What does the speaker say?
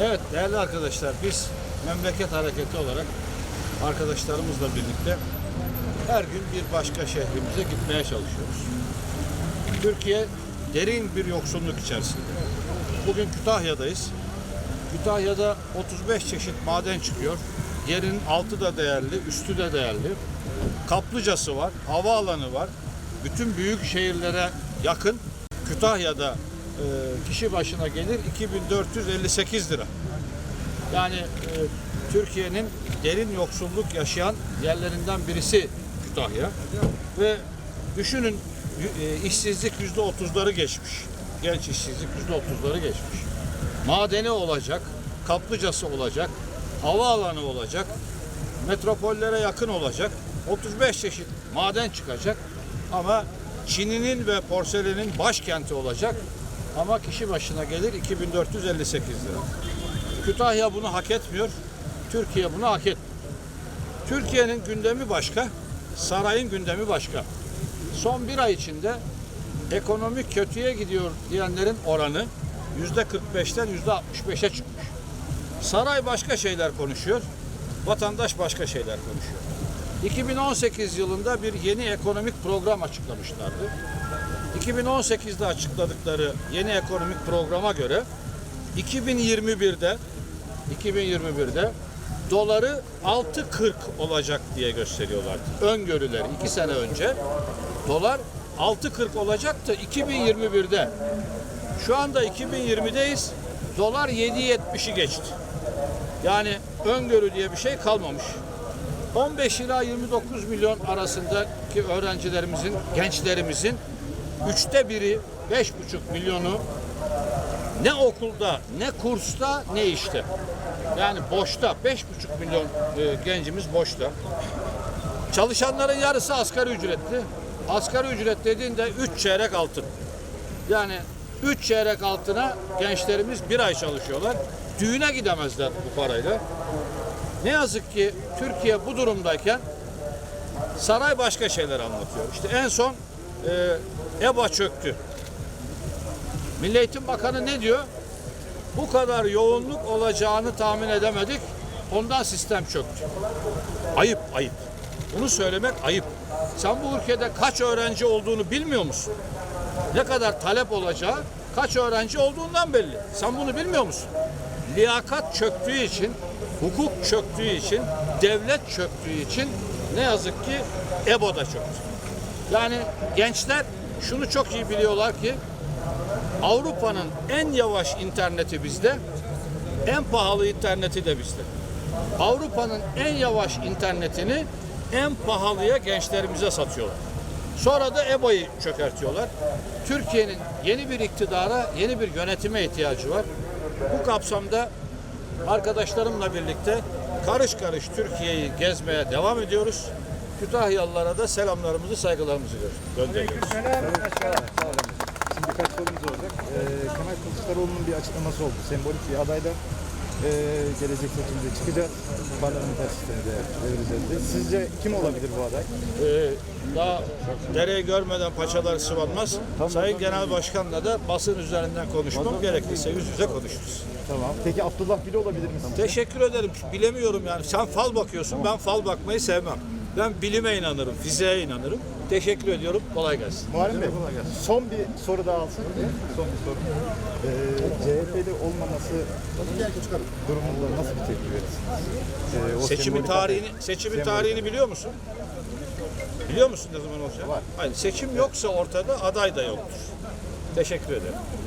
Evet değerli arkadaşlar biz memleket hareketi olarak arkadaşlarımızla birlikte her gün bir başka şehrimize gitmeye çalışıyoruz. Türkiye derin bir yoksulluk içerisinde. Bugün Kütahya'dayız. Kütahya'da 35 çeşit maden çıkıyor. Yerin altı da değerli, üstü de değerli. Kaplıcası var, havaalanı var. Bütün büyük şehirlere yakın. Kütahya'da kişi başına gelir 2458 lira. Yani e, Türkiye'nin derin yoksulluk yaşayan yerlerinden birisi Kütahya. Ve düşünün e, işsizlik yüzde otuzları geçmiş. Genç işsizlik yüzde otuzları geçmiş. Madeni olacak, kaplıcası olacak, havaalanı olacak, metropollere yakın olacak, 35 çeşit maden çıkacak ama Çin'inin ve porselenin başkenti olacak ama kişi başına gelir 2458 lira. Kütahya bunu hak etmiyor, Türkiye bunu hak etmiyor. Türkiye'nin gündemi başka, sarayın gündemi başka. Son bir ay içinde ekonomik kötüye gidiyor diyenlerin oranı yüzde 45'ten yüzde 65'e çıkmış. Saray başka şeyler konuşuyor, vatandaş başka şeyler konuşuyor. 2018 yılında bir yeni ekonomik program açıklamışlardı. 2018'de açıkladıkları yeni ekonomik programa göre 2021'de 2021'de doları 6.40 olacak diye gösteriyorlardı. Öngörüleri iki sene önce dolar 6.40 olacaktı 2021'de. Şu anda 2020'deyiz. Dolar 7.70'i geçti. Yani öngörü diye bir şey kalmamış. 15 ila 29 milyon arasındaki öğrencilerimizin, gençlerimizin üçte biri, beş buçuk milyonu ne okulda, ne kursta, ne işte. Yani boşta, beş buçuk milyon e, gencimiz boşta. Çalışanların yarısı asgari ücretli. Asgari ücret dediğinde üç çeyrek altın. Yani üç çeyrek altına gençlerimiz bir ay çalışıyorlar. Düğüne gidemezler bu parayla. Ne yazık ki Türkiye bu durumdayken saray başka şeyler anlatıyor. İşte en son e, EBA çöktü. Milli Eğitim Bakanı ne diyor? Bu kadar yoğunluk olacağını tahmin edemedik. Ondan sistem çöktü. Ayıp, ayıp. Bunu söylemek ayıp. Sen bu ülkede kaç öğrenci olduğunu bilmiyor musun? Ne kadar talep olacağı kaç öğrenci olduğundan belli. Sen bunu bilmiyor musun? Liyakat çöktüğü için, hukuk çöktüğü için, devlet çöktüğü için ne yazık ki EBO da çöktü. Yani gençler şunu çok iyi biliyorlar ki Avrupa'nın en yavaş interneti bizde, en pahalı interneti de bizde. Avrupa'nın en yavaş internetini en pahalıya gençlerimize satıyorlar. Sonra da EBA'yı çökertiyorlar. Türkiye'nin yeni bir iktidara, yeni bir yönetime ihtiyacı var. Bu kapsamda arkadaşlarımla birlikte karış karış Türkiye'yi gezmeye devam ediyoruz. Kütahyalılara da selamlarımızı, saygılarımızı gö- gönderiyoruz. Şimdi birkaç sorumuz olacak. Ee, Kemal Kılıçdaroğlu'nun bir açıklaması oldu. Sembolik bir adayla e, gelecek seçimde çıkacağız. Parlamenter sistemde diye. Sizce kim olabilir bu aday? Ee, daha dereyi görmeden paçalar sıvanmaz. Sayın Genel Başkan'la da basın üzerinden konuşmam gerekirse yüz yüze konuşuruz. Tamam. Peki Abdullah Gül olabilir mi? sizce? Teşekkür ederim. Bilemiyorum yani. Sen fal bakıyorsun. Ben fal bakmayı sevmem. Ben bilime inanırım, fiziğe inanırım. Teşekkür ediyorum. Kolay gelsin. Muharrem Bey, son bir soru daha alsın. Son bir soru. Ee, CHP'li olmaması durumunda nasıl bir tepki verirsiniz? Ee, o Seçimin tarihini seçimin tarihini biliyor musun? Biliyor musun ne zaman olacak? Var. Hayır, seçim yoksa ortada aday da yoktur. Teşekkür ederim.